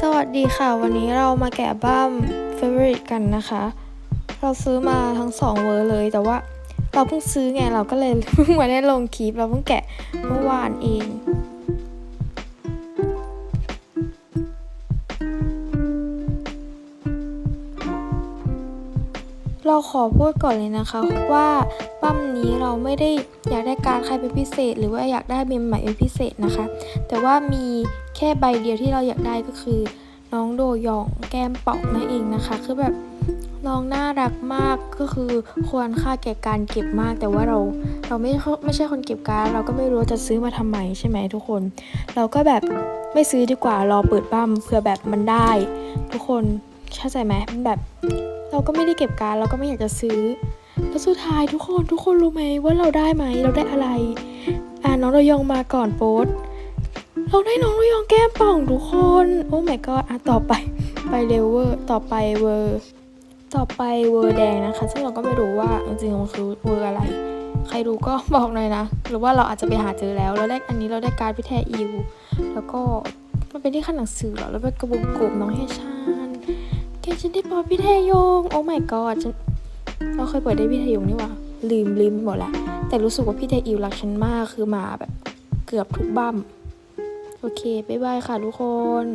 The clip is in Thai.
สวัสดีค่ะ วันนี้เรามาแกะบ้าม Favorite กันนะคะ เราซื้อมาทั้งสองเวอร์เลย แต่ว่าเราเพิ่งซื้อไงเราก็เลยเพิ่งมาได้ลงคลิป เราเพิ่งแกะเมื่อวานเอง เราขอพูดก่อนเลยนะคะว่าปั้มนี้เราไม่ได้อยากได้การใครเป็นพิเศษ หรือว่าอยากได้เมมใหม่เป็นพิเศษนะคะ แต่ว่ามีแค่ใบเดียวที่เราอยากได้ก็คือ น้องโดยองแก้มป่องนั่นเองนะคะ คือแบบน้องน่ารักมากก็คือควรค่าแก่การเก็บมาก แต่ว่าเราเราไม่ไม่ใช่คนเก็บการเราก็ไม่รู้จะซื้อมาทำไมใช่ไหมทุกคน เราก็แบบไม่ซื้อดีกว่ารอเปิดปั้มเผื่อแบบมันได้ ทุกคนเข้าใจไหมมันแบบ เราก็ไม่ได้เก็บการเราก็ไม่อยากจะซื้อ แล้วสุดท้ายทุกคนทุกคนรู้ไหมว่าเราได้ไหมเราได้อะไร อ่าน้องระยองมาก่อนโป๊ตเราได้น้องระยองแก้มป่องทุกคน โอ้ my god อะต่อไปไปเรเวอร์ต่อไปเวอร์ต่อไปเวอร์แดงนะคะ ซึ่งเราก็ไม่รู้ว่าจริงๆมันคือเวอร์อะไร ใครรู้ก็บอกหน่อยนะ หรือว่าเราอาจจะไปหาเจอแล้วเราได้อันนี้เราได้การพิแทอิวแล้วก็มันเป็นที่ขั้นหนังสือเหรอแล้วเป็นกระบุกกลุ่มน้องเฮชา นแกฉันได้ปอพี่แทยง โอ้ my god ฉันเราเคยเปิดได้พี่แทยงนี่วะลืมลืมหมดละ แต่รู้สึกว่าพี่เทอิวรักฉันมากคือมาแบบ เกือบทุกบั้ม โอเค บ๊ายบายค่ะทุกคน